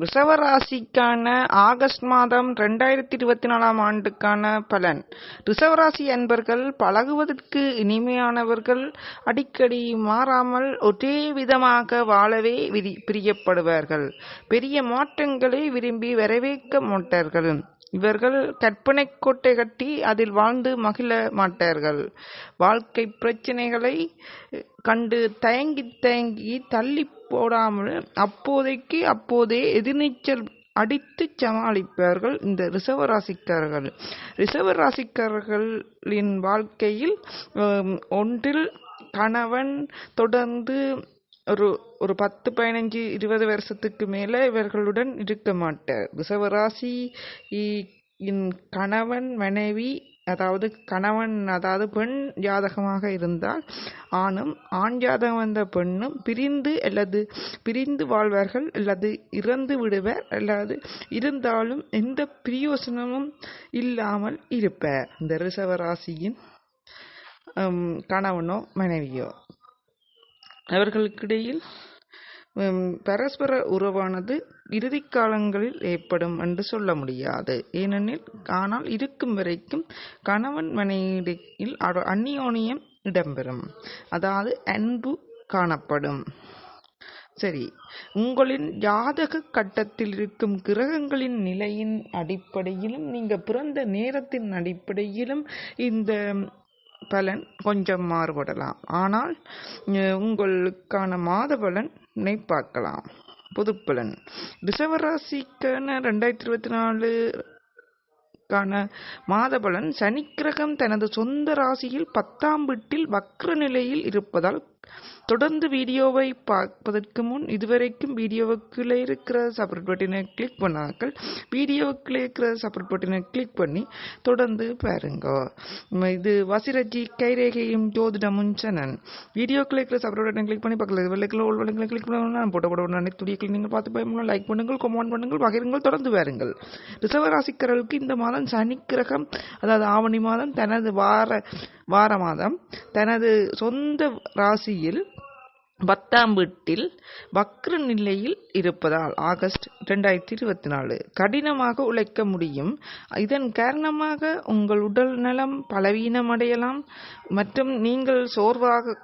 ரிஷவராசிக்கான August மாதம் ரெண்டாயிரத்தி இருபத்தி நாலாம் ஆண்டுக்கான பலன். ரிஷவராசி அன்பர்கள் பழகுவதற்கு இனிமையானவர்கள் அடிக்கடி மாறாமல் ஒரே விதமாக வாழவே விரி பிரியப்படுவார்கள். பெரிய மாற்றங்களை விரும்பி வரவேற்க மாட்டார்கள். இவர்கள் கற்பனை கோட்டை கட்டி அதில் வாழ்ந்து மகிழ மாட்டார்கள். வாழ்க்கை பிரச்சனைகளை கண்டு தயங்கி தயங்கி தள்ளி போடாமல் அப்போதைக்கு அப்போதே எதிர்நீச்சல் அடித்து சமாளிப்பார்கள் இந்த ரிசர்வ ராசிக்காரர்கள். ரிசர்வ ராசிக்காரர்களின் வாழ்க்கையில் ஒன்றில் கணவன் தொடர்ந்து ஒரு ஒரு பத்து பதினஞ்சு இருபது வருஷத்துக்கு மேலே இவர்களுடன் இருக்க மாட்டார். ரிஷவராசி இன் கணவன் மனைவி அதாவது கணவன் அதாவது பெண் ஜாதகமாக இருந்தால் ஆணும் ஆண் ஜாதகம் வந்த பெண்ணும் பிரிந்து அல்லது பிரிந்து வாழ்வார்கள் அல்லது இறந்து விடுவர் அல்லது இருந்தாலும் எந்த பிரியோசனமும் இல்லாமல் இருப்பார். இந்த ரிஷவராசியின் ராசியின் கணவனோ மனைவியோ. அவர்களுக்கிடையில் இடையில் பரஸ்பர உறவானது இறுதி காலங்களில் ஏற்படும் என்று சொல்ல முடியாது. ஏனெனில் ஆனால் இருக்கும் வரைக்கும் கணவன் மனைவியில் அந்நியோனியம் இடம்பெறும். அதாவது அன்பு காணப்படும். சரி உங்களின் ஜாதக கட்டத்தில் இருக்கும் கிரகங்களின் நிலையின் அடிப்படையிலும் நீங்கள் பிறந்த நேரத்தின் அடிப்படையிலும் இந்த பலன் கொஞ்சம் மாறுபடலாம். ஆனால் உங்களுக்கான மாத பலன் பார்க்கலாம். பொதுப்பலன். ரிஷவராசிக்கான ரெண்டாயிரத்தி இருபத்தி நாலு கான மாதபலன் சனிக்கிரகம் தனது சொந்த ராசியில் பத்தாம் வீட்டில் வக்ர நிலையில் இருப்பதால் தொடர்ந்து வீடியோவை பார்ப்பதற்கு முன் இதுவரைக்கும் வீடியோவுக்குள்ளே இருக்கிற சப்போர்ட் பட்டினை கிளிக் பண்ணாக்கள். வீடியோவுக்குள்ளே இருக்கிற சப்போர்ட் பட்டினை கிளிக் பண்ணி தொடர்ந்து பாருங்க. இது வசிரஜி கைரேகையும் ஜோதிடமும் சனன் வீடியோக்குள்ளே இருக்கிற சப்போர்ட் பட்டனை கிளிக் பண்ணி பக்கத்தில் வெள்ளைக்கில் உள் வெள்ளைக்கில் கிளிக் பண்ணணும் நான் போட்ட போட அனைத்து துடியக்கள் நீங்கள் பார்த்து பயமுள்ள லைக் பண்ணுங்கள் கமெண்ட் பண்ணுங்கள் பகிருங்கள் தொடர்ந்து பாருங்கள். ரிஷவராசிக்காரர்களுக்கு இந்த மாதம் சனி கிரகம் அதாவது ஆவணி மாதம் தனது வார வார மாதம் தனது சொந்த ராசியில் பத்தாம் வீட்டில் வக்ர நிலையில் இருப்பதால் ஆகஸ்ட் ரெண்டாயிரத்தி இருபத்தி நாலு. கடினமாக உழைக்க முடியும். இதன் காரணமாக உங்கள் உடல் நலம் பலவீனமடையலாம். மற்றும் நீங்கள் சோர்வாக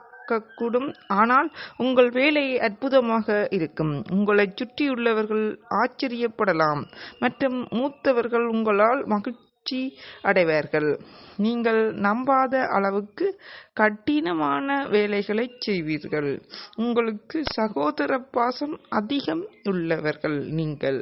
கூடும் ஆனால் உங்கள் வேலை அற்புதமாக இருக்கும். உங்களை சுற்றியுள்ளவர்கள் ஆச்சரியப்படலாம். மற்றும் மூத்தவர்கள் உங்களால் மகிழ்ச்சி அடைவார்கள். நீங்கள் நம்பாத அளவுக்கு கடினமான வேலைகளை செய்வீர்கள். உங்களுக்கு சகோதர பாசம் அதிகம் உள்ளவர்கள் நீங்கள்.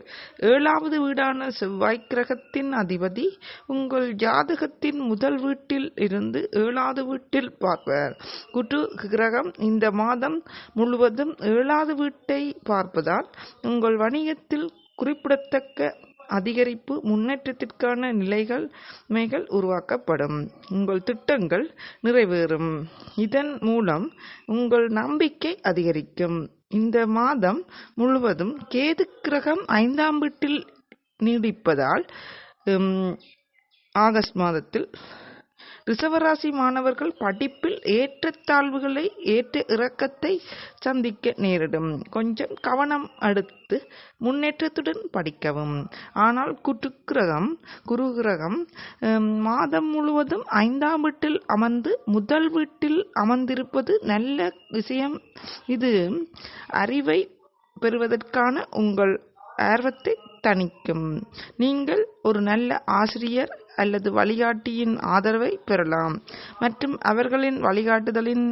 ஏழாவது வீடான செவ்வாய் கிரகத்தின் அதிபதி உங்கள் ஜாதகத்தின் முதல் வீட்டில் இருந்து ஏழாவது வீட்டில் பார்ப்பார் குரு கிரகம் இந்த மாதம் முழுவதும் ஏழாவது வீட்டை பார்ப்பதால் உங்கள் வணிகத்தில் குறிப்பிடத்தக்க அதிகரிப்பு முன்னேற்றத்திற்கான நிலைகள் மைகள் உருவாக்கப்படும். உங்கள் திட்டங்கள் நிறைவேறும். இதன் மூலம் உங்கள் நம்பிக்கை அதிகரிக்கும். இந்த மாதம் முழுவதும் கேது கிரகம் ஐந்தாம் வீட்டில் நீடிப்பதால் ஆகஸ்ட் மாதத்தில் ரிசவராசி மாணவர்கள் படிப்பில் ஏற்றத்தாழ்வுகளை ஏற்ற இறக்கத்தை சந்திக்க நேரிடும். கொஞ்சம் கவனம் அடுத்து முன்னேற்றத்துடன் படிக்கவும். ஆனால் குற்றுக்கிரகம் குருகிரகம் கிரகம் மாதம் முழுவதும் ஐந்தாம் வீட்டில் அமர்ந்து முதல் வீட்டில் அமர்ந்திருப்பது நல்ல விஷயம். இது அறிவை பெறுவதற்கான உங்கள் ஆர்வத்தை தணிக்கும் நீங்கள் ஒரு நல்ல ஆசிரியர் அல்லது வழிகாட்டியின் ஆதரவை பெறலாம். மற்றும் அவர்களின் வழிகாட்டுதலின்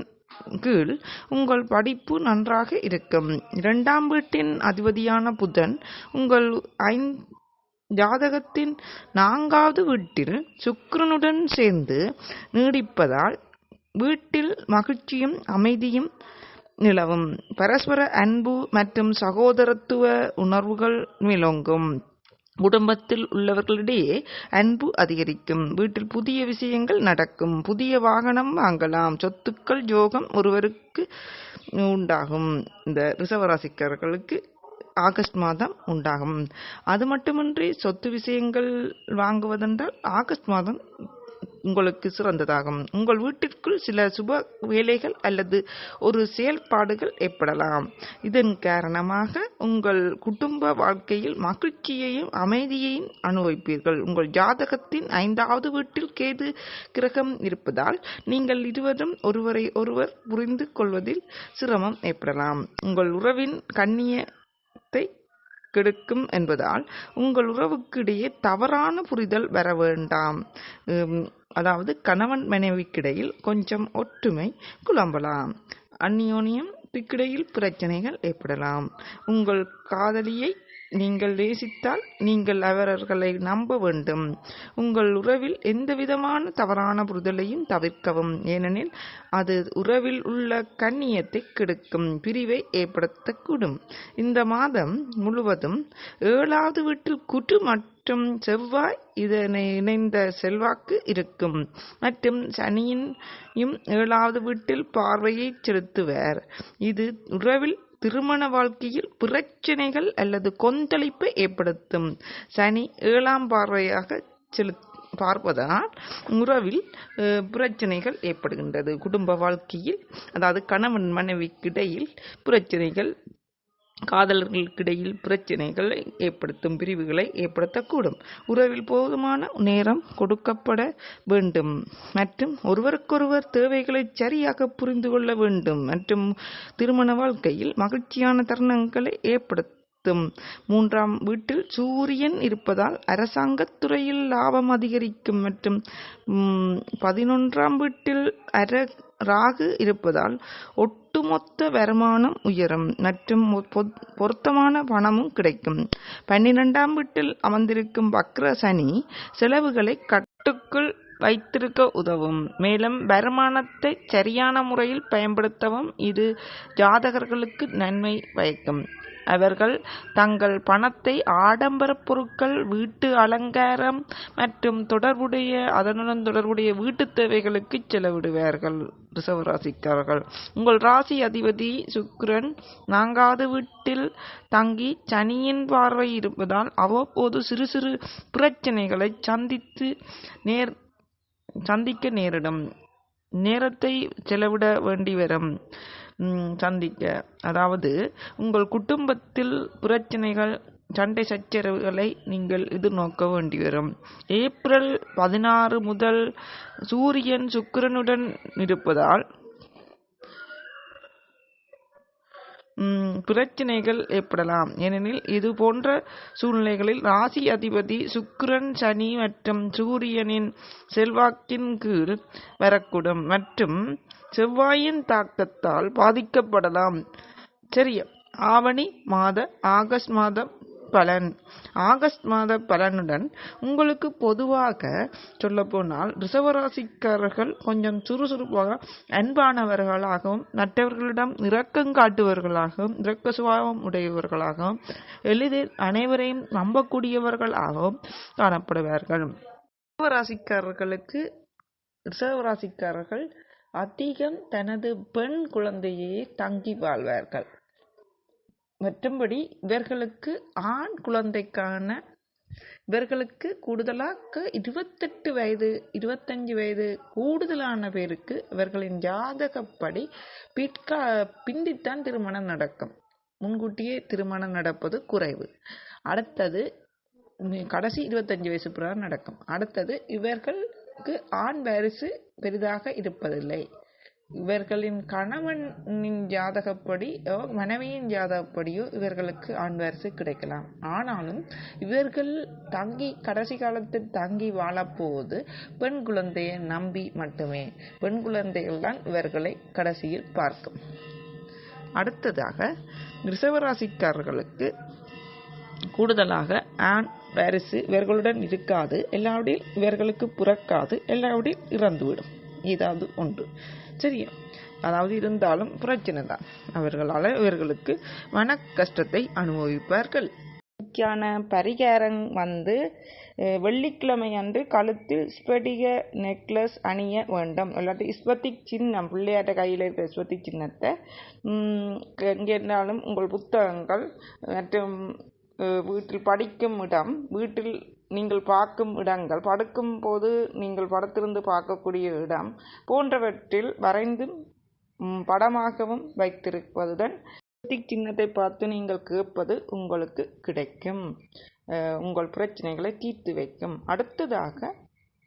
கீழ் உங்கள் படிப்பு நன்றாக இருக்கும். இரண்டாம் வீட்டின் அதிபதியான புதன் உங்கள் ஐந் ஜாதகத்தின் நான்காவது வீட்டில் சுக்கிரனுடன் சேர்ந்து நீடிப்பதால் வீட்டில் மகிழ்ச்சியும் அமைதியும் நிலவும். பரஸ்பர அன்பு மற்றும் சகோதரத்துவ உணர்வுகள் மேலோங்கும் குடும்பத்தில் உள்ளவர்களிடையே அன்பு அதிகரிக்கும். வீட்டில் புதிய விஷயங்கள் நடக்கும். புதிய வாகனம் வாங்கலாம். சொத்துக்கள் யோகம் ஒருவருக்கு உண்டாகும். இந்த ரிசவராசிக்காரர்களுக்கு ஆகஸ்ட் மாதம் உண்டாகும். அது மட்டுமின்றி சொத்து விஷயங்கள் வாங்குவதென்றால் ஆகஸ்ட் மாதம் உங்களுக்கு சிறந்ததாகும். உங்கள் வீட்டிற்குள் சில சுப வேலைகள் அல்லது ஒரு செயல்பாடுகள் ஏற்படலாம். இதன் காரணமாக உங்கள் குடும்ப வாழ்க்கையில் மகிழ்ச்சியையும் அமைதியையும் அனுபவிப்பீர்கள். உங்கள் ஜாதகத்தின் ஐந்தாவது வீட்டில் கேது கிரகம் இருப்பதால் நீங்கள் இருவரும் ஒருவரை ஒருவர் புரிந்து கொள்வதில் சிரமம் ஏற்படலாம். உங்கள் உறவின் கண்ணியத்தை கெடுக்கும் என்பதால் உங்கள் உறவுக்கு இடையே தவறான புரிதல் வர வேண்டாம். அதாவது கணவன் மனைவிக்கிடையில் கொஞ்சம் ஒற்றுமை குழம்பலாம். அந்யோன்யம் பிக்கிடையில் பிரச்சனைகள் ஏற்படலாம். உங்கள் காதலியை நீங்கள் நேசித்தால் நீங்கள் அவரர்களை நம்ப வேண்டும். உங்கள் உறவில் எந்தவிதமான தவறான புரிதலையும் தவிர்க்கவும். ஏனெனில் அது உறவில் உள்ள கண்ணியத்தை கெடுக்கும் பிரிவை ஏற்படுத்தக்கூடும். இந்த மாதம் முழுவதும் ஏழாவது வீட்டில் குற்று மற்றும் செவ்வாய் இதனை இணைந்த செல்வாக்கு இருக்கும். மற்றும் சனியின் ஏழாவது வீட்டில் பார்வையை செலுத்துவர். இது உறவில் திருமண வாழ்க்கையில் பிரச்சனைகள் அல்லது கொந்தளிப்பை ஏற்படுத்தும். சனி ஏழாம் பார்வையாக செலு பார்ப்பதனால் உறவில் பிரச்சனைகள் ஏற்படுகின்றது. குடும்ப வாழ்க்கையில் அதாவது கணவன் மனைவிக்கிடையில் பிரச்சனைகள் காதலர்களுக்கிடையில் பிரச்சனைகளை ஏற்படுத்தும் பிரிவுகளை ஏற்படுத்தக்கூடும். உறவில் போதுமான நேரம் கொடுக்கப்பட வேண்டும். மற்றும் ஒருவருக்கொருவர் தேவைகளை சரியாக புரிந்து கொள்ள வேண்டும். மற்றும் திருமண வாழ்க்கையில் மகிழ்ச்சியான தருணங்களை ஏற்படுத்த ஏற்படுத்தும் மூன்றாம் வீட்டில் சூரியன் இருப்பதால் அரசாங்கத் துறையில் லாபம் அதிகரிக்கும் மற்றும் பதினொன்றாம் வீட்டில் அர ராகு இருப்பதால் ஒட்டுமொத்த வருமானம் உயரும் மற்றும் பொ- பொருத்தமான பணமும் கிடைக்கும். பன்னிரெண்டாம் வீட்டில் அமர்ந்திருக்கும் வக்ர சனி செலவுகளை கட்டுக்குள் வைத்திருக்க உதவும். மேலும் வருமானத்தை சரியான முறையில் பயன்படுத்தவும் இது ஜாதகர்களுக்கு நன்மை பயக்கும். அவர்கள் தங்கள் பணத்தை ஆடம்பர பொருட்கள் வீட்டு அலங்காரம் மற்றும் தொடர்புடைய அதனுடன் தொடர்புடைய வீட்டு தேவைகளுக்கு செலவிடுவார்கள். ரிசர்வ் ராசிக்காரர்கள் உங்கள் ராசி அதிபதி சுக்கிரன் நான்காவது வீட்டில் தங்கி சனியின் பார்வை இருப்பதால் அவ்வப்போது சிறு சிறு பிரச்சனைகளை சந்தித்து நேர் சந்திக்க நேரிடும். நேரத்தை செலவிட வேண்டி வரும். சந்திக்க. அதாவது உங்கள் குடும்பத்தில் பிரச்சனைகள் சண்டை சச்சரவுகளை நீங்கள் எதிர்நோக்க வேண்டி வரும். ஏப்ரல் பதினாறு முதல் சூரியன் சுக்கிரனுடன் இருப்பதால் பிரச்சனைகள் ஏற்படலாம். ஏனெனில் இது போன்ற சூழ்நிலைகளில் ராசி அதிபதி சுக்கிரன் சனி மற்றும் சூரியனின் செல்வாக்கின் கீழ் வரக்கூடும். மற்றும் செவ்வாயின் தாக்கத்தால் பாதிக்கப்படலாம். சரி ஆவணி மாத ஆகஸ்ட் மாத பலன். ஆகஸ்ட் மாத பலனுடன் உங்களுக்கு பொதுவாக சொல்லப்போனால் ரிசவராசிக்காரர்கள் கொஞ்சம் சுறுசுறுப்பாக அன்பானவர்களாகவும் மற்றவர்களிடம் இரக்கம் காட்டுவர்களாகவும் இரக்க சுபாவம் உடையவர்களாகவும் எளிதில் அனைவரையும் நம்பக்கூடியவர்களாகவும் காணப்படுவார்கள். ரிசவராசிக்காரர்களுக்கு ரிசவராசிக்காரர்கள் அதிகம் தனது பெண் குழந்தையே தங்கி வாழ்வார்கள். மற்றும்படி இவர்களுக்கு ஆண் குழந்தைக்கான இவர்களுக்கு கூடுதலாக இருபத்தெட்டு வயது இருபத்தஞ்சு வயது கூடுதலான பேருக்கு இவர்களின் ஜாதகப்படி பிற்கா பிந்தித்தான் திருமணம் நடக்கும். முன்கூட்டியே திருமணம் நடப்பது குறைவு. அடுத்தது கடைசி இருபத்தஞ்சு வயசு பிறகு நடக்கும். அடுத்தது இவர்கள் இவர்களுக்கு ஆண் வாரிசு பெரிதாக இருப்பதில்லை. இவர்களின் கணவனின் ஜாதகப்படியோ மனைவியின் ஜாதகப்படியோ இவர்களுக்கு ஆண் வாரிசு கிடைக்கலாம். ஆனாலும் இவர்கள் தங்கி கடைசி காலத்தில் தங்கி வாழப்போவது பெண் குழந்தையை நம்பி மட்டுமே. பெண் குழந்தைகள் தான் இவர்களை கடைசியில் பார்க்கும். அடுத்ததாக ரிசவராசிக்காரர்களுக்கு கூடுதலாக ஆண் வாரிசு இவர்களுடன் இருக்காது. எல்லாவிடையும் இவர்களுக்கு பிறக்காது. எல்லாவிடையும் இறந்துவிடும். ஏதாவது ஒன்று. சரியா? அதாவது இருந்தாலும் பிரச்சனை தான். அவர்களால் இவர்களுக்கு மன கஷ்டத்தை அனுபவிப்பார்கள். முக்கியான பரிகாரம் வந்து வெள்ளிக்கிழமை அன்று கழுத்தில் ஸ்படிக நெக்லஸ் அணிய வேண்டும். இல்லாட்டி ஸ்பத்திக் சின்னம் பிள்ளையாட்ட கையில் இருக்கிற ஸ்பத்திக் சின்னத்தை எங்கே இருந்தாலும் உங்கள் புத்தகங்கள் மற்றும் வீட்டில் படிக்கும் இடம் வீட்டில் நீங்கள் பார்க்கும் இடங்கள் படுக்கும் போது நீங்கள் படத்திலிருந்து பார்க்கக்கூடிய இடம் போன்றவற்றில் வரைந்து படமாகவும் வைத்திருப்பதுடன் சுத்தி சின்னத்தை பார்த்து நீங்கள் கேட்பது உங்களுக்கு கிடைக்கும். உங்கள் பிரச்சனைகளை தீர்த்து வைக்கும். அடுத்ததாக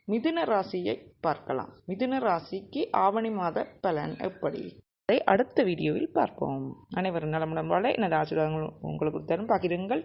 மிதுன ராசியை பார்க்கலாம். மிதுன ராசிக்கு ஆவணி மாத பலன் எப்படி? அதை அடுத்த வீடியோவில் பார்ப்போம். அனைவரும் நலமுடன் வாழ எனது ஆசீர்வாதங்கள் உங்களுக்கு தரும். பார்க்கிறீர்கள்